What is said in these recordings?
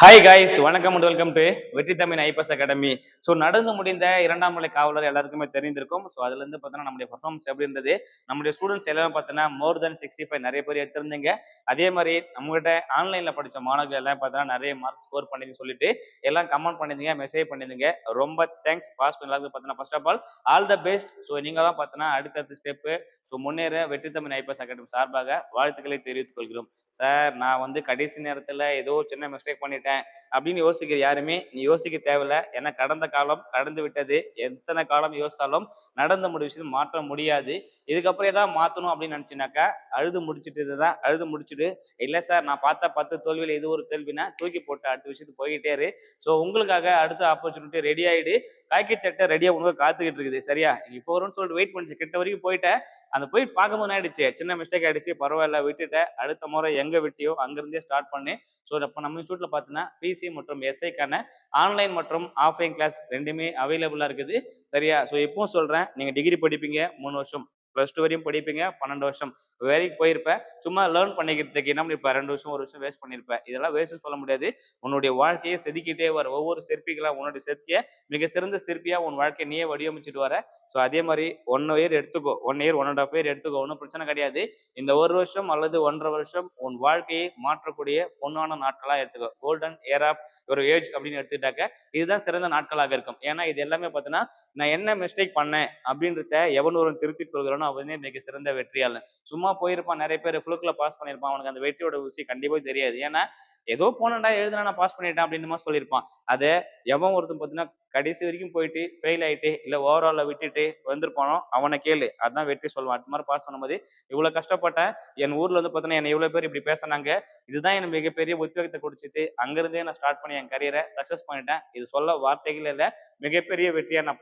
Hi guys வணக்கம் and welcome to Vetri Tamil IPS academy. So நடந்து முடிந்த இரண்டாம் நிலை காவலர் எல்லாருக்குமே தெரிந்திருக்கும். ஸோ அதுல இருந்து பார்த்தீங்கன்னா நம்முடைய பர்ஃபார்மன்ஸ் எப்படி இருந்தது? நம்முடைய ஸ்டூடெண்ட்ஸ் எல்லாமே பார்த்தோன்னா மோர் தென் சிக்ஸ்டி ஃபைவ் நிறைய பேர் எடுத்திருந்தீங்க. அதே மாதிரி நம்மகிட்ட ஆன்லைனில் படித்த மாணவர்கள் எல்லாம் பார்த்தோன்னா நிறைய மார்க் ஸ்கோர் பண்ணி சொல்லிட்டு எல்லாம் கமெண்ட் பண்ணிருந்தீங்க மெசேஜ் பண்ணிருந்தீங்க ரொம்ப தேங்க்ஸ் பாஸ் எல்லாருக்கும் பார்த்தோன்னா first of all all the best so நீங்க தான் பார்த்தோன்னா அடுத்தடுத்த ஸ்டெப்பு ஸோ முன்னேற வெற்றி தமிழ் ஐபிஎஸ் அகாடமி சார்பாக வாழ்த்துக்களை தெரிவித்துக் கொள்கிறோம். சார் நான் வந்து கடைசி நேரத்தில் ஏதோ சின்ன மிஸ்டேக் பண்ணிட்டேன். அப்படின்னு யோசிக்கிற யாருமே நீ யோசிக்க தேவையில்ல. ஏன்னா கடந்த காலம் கடந்து விட்டது. எத்தனை காலம் யோசித்தாலும் நடந்த முடிவு விஷயம் மாற்ற முடியாது. இதுக்கப்புறம் ஏதாவது மாற்றணும் அப்படின்னு நினச்சினாக்கா அழுது முடிச்சுட்டு தான். அழுது முடிச்சுட்டு இல்லை சார் நான் பார்த்த பத்து தோல்வியில் இது ஒரு தோல்வினா தூக்கி போட்டு அடுத்த விஷயத்துக்கு போய்கிட்டே இரு. ஸோ உங்களுக்காக அடுத்த ஆப்பர்ச்சுனிட்டி ரெடி ஆகிடு காய்கறி சட்டை ரெடியாக உங்களுக்கு காத்துக்கிட்டு இருக்குது. சரியா? இப்போ வரும்னு சொல்லிட்டு வெயிட் பண்ணிச்சு. கிட்ட வரைக்கும் போயிட்டேன். அந்த போய் பார்க்கும்போது ஆயிடுச்சு? சின்ன மிஸ்டேக் ஆயிடுச்சு. பரவாயில்ல விட்டுட்டேன். அடுத்த முறை எங்க விட்டியோ அங்கிருந்தே ஸ்டார்ட் பண்ணி ஸோ இப்போ நம்ம இன்ஸ்டியூட்ல பார்த்தீங்கன்னா பிசி மற்றும் எஸ்ஐக்கான ஆன்லைன் மற்றும் ஆஃப்லைன் கிளாஸ் ரெண்டுமே அவைலபிளா இருக்குது. சரியா? ஸோ இப்போ சொல்றேன். நீங்க டிகிரி படிப்பீங்க மூணு வருஷம். ப்ளஸ் டூ வரையும் படிப்பீங்க பன்னெண்டு வருஷம். வேலைக்கு போயிருப்பேன். சும்மா லேர்ன் பண்ணிக்கிறதுக்கு என்ன இப்போ ரெண்டு வருஷம் ஒரு வருஷம் வேஸ்ட் பண்ணியிருப்பேன் இதெல்லாம் வேஸ்ட் சொல்ல முடியாது. உன்னுடைய வாழ்க்கையை செதுக்கிட்டே வர ஒவ்வொரு சிற்பிகளாக உன்னுடைய சிற்பியை மிக சிறந்த சிற்பியாக உன் வாழ்க்கையை நீயே வடிவமைச்சிட்டு வர. ஸோ அதே மாதிரி ஒன் இயர் எடுத்துக்கோ. One year one and half year எடுத்துக்கோ. ஒன்றும் பிரச்சனை கிடையாது. இந்த ஒரு வருஷம் அல்லது ஒன்றரை வருஷம் உன் வாழ்க்கையை மாற்றக்கூடிய பொன்னான நாட்களாக எடுத்துக்கோ. கோல்டன் ஏர் ஆஃப் ஒரு ஏஜ் அப்படின்னு எடுத்துக்கிட்டாக்க இதுதான் சிறந்த நாட்களாக இருக்கும். ஏன்னா இது எல்லாமே பார்த்தீங்கன்னா நான் என்ன மிஸ்டேக் பண்ணேன் அப்படின்றத எவன் ஒரு திருத்திக் கொள்கிறோனோ அவனே மிக சிறந்த வெற்றியாளன். சும்மா போயிருப்பான் நிறைய பேர் ஃப்ளூக்கில் பாஸ் பண்ணியிருப்பான் அவனுக்கு அந்த வெற்றியோட விஷயம் கண்டிப்பாக தெரியாது. ஏன்னா ஏதோ போனேன்டா எழுதுனா நான் பாஸ் பண்ணிட்டேன் அப்படின்னு மாதிரி சொல்லியிருப்பான். அதை எவன் ஒருத்தன் பார்த்தீங்கன்னா கடைசி வரைக்கும் போயிட்டு ஃபெயில் ஆயிட்டு இல்லை ஓவரால விட்டுட்டு வந்திருப்பானோ அவனை கேளு. அதான் வெற்றி சொல்லுவான். அது மாதிரி பாஸ் பண்ணும்போது இவ்வளோ கஷ்டப்பட்டேன். என் ஊர்ல வந்து பார்த்தீங்கன்னா என்ன இவ்வளோ பேர் இப்படி பேசினாங்க. இதுதான் எனக்கு மிகப்பெரிய உத்வேகத்தை குடிச்சிட்டு அங்கிருந்தே நான் ஸ்டார்ட் பண்ணி என் கரியரை சக்ஸஸ் பண்ணிட்டேன். இது சொல்ல வார்த்தைகள் இல்லை. மிகப்பெரிய வெற்றியா நான்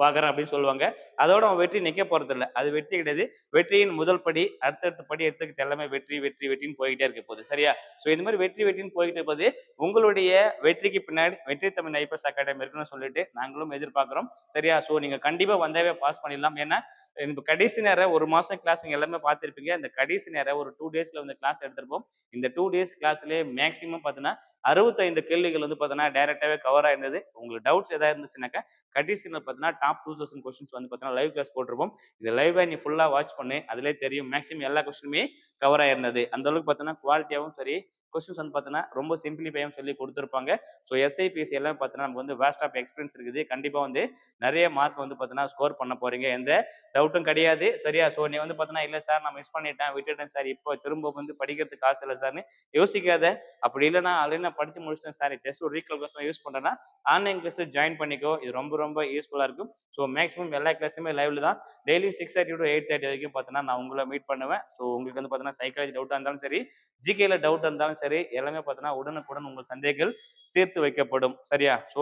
பார்க்குறேன் அப்படின்னு சொல்லுவாங்க. அதோட அவன் வெற்றி நிற்க போகிறதில்ல இல்லை அது வெற்றி கிடையாது. வெற்றியின் முதல் படி அடுத்தடுத்த படி எடுத்துக்கிட்டு எல்லாமே வெற்றி வெற்றி வெற்றின்னு போய்கிட்டே இருக்க போகுது. சரியா? ஸோ இது மாதிரி வெற்றி வெற்றின்னு போய்கிட்டு போது உங்களுடைய வெற்றிக்கு பின்னாடி வெற்றி தமிழ் ஐபிஎஸ் அகாடமி இருக்குன்னு சொல்லிட்டு நாங்களும் எதிர்பார்க்குறோம். சரியா? ஸோ நீங்கள் கண்டிப்பாக வந்தாவே பாஸ் பண்ணிடலாம். ஏன்னா இப்போ கடைசி நேரம் ஒரு மாதம் கிளாஸ் நீங்கள் எல்லாமே பார்த்துருப்பீங்க. அந்த கடைசி நேரம் ஒரு டூ டேஸில் வந்து கிளாஸ் எடுத்திருப்போம். இந்த டூ டேஸ் கிளாஸ்லேயே மேக்ஸிமம் பார்த்தீங்கன்னா அறுபத்தைந்து கேள்விகள் வந்து பார்த்தீங்கன்னா டேரெக்டாகவே கவர் ஆயிருந்தது. உங்களுக்கு டவுட்ஸ் எதாவது இருந்துச்சுனாக்கா கடைசியில் பார்த்தீங்கன்னா டாப் டூ தௌசண்ட் கொஸ்டின்ஸ் வந்து பார்த்தீங்கன்னா லைவ் கிளாஸ் போட்டிருப்போம். இது லைவாக நீ ஃபுல்லாக வாட்ச் பண்ணு. அதிலே தெரியும். மேக்ஸிமம் எல்லா கொஸ்டினுமே கவர் ஆயிருந்தது. அந்த அளவுக்கு பார்த்தீங்கன்னா குவாலிட்டியாகவும் சரி கொஸ்டின்ஸ் வந்து பார்த்தீங்கன்னா ரொம்ப சிம்பிளிஃபையும் சொல்லி கொடுத்துருப்பாங்க. ஸோ எஸ்ஐபிஎஸ்சி எல்லாம் பார்த்தீங்கன்னா நமக்கு வந்து வேஸ்ட் ஆஃப் எக்ஸ்பீரியன்ஸ் இருக்குது. கண்டிப்பாக வந்து நிறைய மார்க் வந்து பார்த்தீங்கன்னா ஸ்கோர் பண்ண போறீங்க. எந்த டவுட்டும் கிடையாது. சரியா? ஸோ நீ வந்து பார்த்தீங்கன்னா இல்லை சார் நான் மிஸ் பண்ணிட்டேன் விட்டுட்டேன் சார் இப்போ திரும்ப வந்து படிக்கிறதுக்கு காசு இல்லை சார்னு யோசிக்காத. அப்படி இல்லைனா ஆல்ரெடி நான் படித்து முடிச்சிட்டேன் சார் ஜஸ்ட் ஒரு ரீகல் கிளாஸ் யூஸ் பண்ணுறேன்னா ஆன்லைன் கிளாஸ் ஜாயின் பண்ணிக்கோ. இது ரொம்ப ரொம்ப யூஸ்ஃபுல்லாக இருக்கும். ஸோ மேக்ஸிமம் எல்லா கிளாஸுமே லைவ்ல தான். Daily six thirty to eight thirty வரைக்கும் பார்த்தீங்கன்னா நான் உங்களை மீட் பண்ணுவேன். ஸோ உங்களுக்கு வந்து பார்த்தீங்கன்னா சைக்காலஜி டவுட்டாக இருந்தாலும் சரி ஜிகேல டவுட் இருந்தாலும் சரி எல்லாமே பார்த்தீங்கன்னா உடனுக்குடன் உங்கள் சந்தேகங்கள் தீர்த்து வைக்கப்படும். சரியா? ஸோ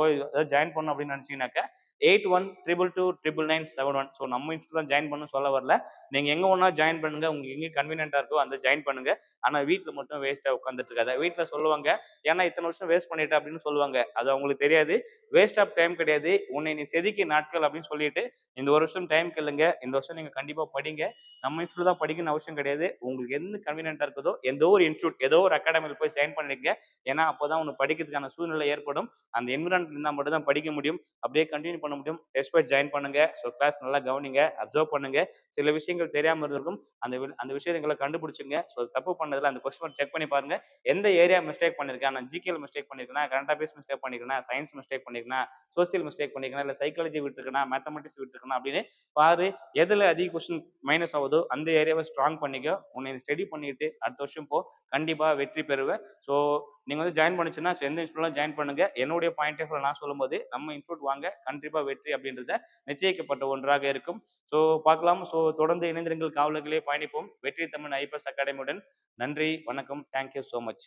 ஜாயின் பண்ணணும் அப்படின்னு நினச்சிங்கனாக்கா eight one triple two triple nine seven one so நம்ம இன்ஸ்டியூட் தான் ஜாயின் பண்ணணும் சொல்ல வரல. நீங்கள் எங்கே ஒன்றா ஜாயின் பண்ணுங்க. உங்களுக்கு எங்கே கன்வீனியன்ட்டாக இருக்கோ அந்த ஜாயின் பண்ணுங்க. ஆனால் வீட்டில் மட்டும் வேஸ்ட்டாக உட்காந்துட்டு இருக்காது வீட்டில் சொல்லுவாங்க ஏன்னா இத்தனை வருஷம் வேஸ்ட் பண்ணிட்டேன் அப்படின்னு சொல்லுவாங்க. அது அவங்களுக்கு தெரியாது. வேஸ்ட் ஆஃப் டைம் கிடையாது. உன்னை நீ செதுக்கி நாட்கள் அப்படின்னு சொல்லிட்டு இந்த ஒரு வருஷம் டைம் கேளுங்க. இந்த வருஷம் நீங்கள் கண்டிப்பாக படிங்க. நம்ம இன்ஸ்டியூட் தான் படிக்கணும் அவசியம் கிடையாது. உங்களுக்கு எந்த கன்வீனியன்ட்டாக இருக்குதோ எந்த ஒரு இன்ஸ்டியூட் ஏதோ ஒரு அகாடமியில் போய் ஜாயின் பண்ணிருங்க ஏன்னா அப்போ தான் உனக்கு படிக்கிறதுக்கான சூழ்நிலை ஏற்படும். அந்த என்விரான்மெண்ட் இருந்தால் மட்டும் தான் படிக்க முடியும். அப்படியே கண்டினியூ பண்ண முடியும். டெஸ்ட் வைஸ் ஜாயின் பண்ணுங்க. ஸோ கிளாஸ் நல்லா கவனிங்க. அப்சர்வ் பண்ணுங்க. சில விஷயங்கள் தெரியாமல் இருந்திருக்கும். அந்த அந்த விஷயங்களை கண்டுபிடிச்சுங்க ஸோ தப்பு பண்ண பண்ணதில் அந்த கொஸ்டின் செக் பண்ணி பாருங்க. எந்த ஏரியா மிஸ்டேக் பண்ணிருக்கேன்? நான் ஜிகேல மிஸ்டேக் பண்ணிருக்கேன்? கரண்ட் அஃபேர்ஸ் மிஸ்டேக் பண்ணிருக்கேன்? சயின்ஸ் மிஸ்டேக் பண்ணிருக்கேன்? சோசியல் மிஸ்டேக் பண்ணிருக்கேன்? இல்லை சைக்காலஜி விட்டுருக்கேன்? மேத்தமெட்டிக்ஸ் விட்டுருக்கேன்? அப்படின்னு பாரு எதில் அதிக கொஸ்டின் மைனஸ் ஆகுதோ அந்த ஏரியாவை ஸ்ட்ராங் பண்ணிக்க. உன்னை ஸ்டடி பண்ணிட்டு அடுத்த வருஷம் போ. கண்டிப்பாக வெற்றி பெறுவேன் ஸோ நீங்கள் வந்து ஜாயின் பண்ணிச்சுன்னா எந்த இன்ஸ்டியூட்லாம் ஜாயின் பண்ணுங்க. என்னுடைய பாயிண்ட் ஆஃப் நான் சொல்லும்போது நம்ம இன்ஸ்டியூட் வாங்க கண்டிப்பாக வெற்றி அப்படின்றத நிச்சயிக்கப்பட்ட ஒன்றாக இருக்கும். ஸோ பார்க்கலாம். ஸோ தொடர்ந்து இணைந்திருங்கள் காவலர்களே. பயணிப்போம். வெற்றி தமிழ் ஐபிஎஸ் அகாடமியுடன். நன்றி வணக்கம். Thank you so much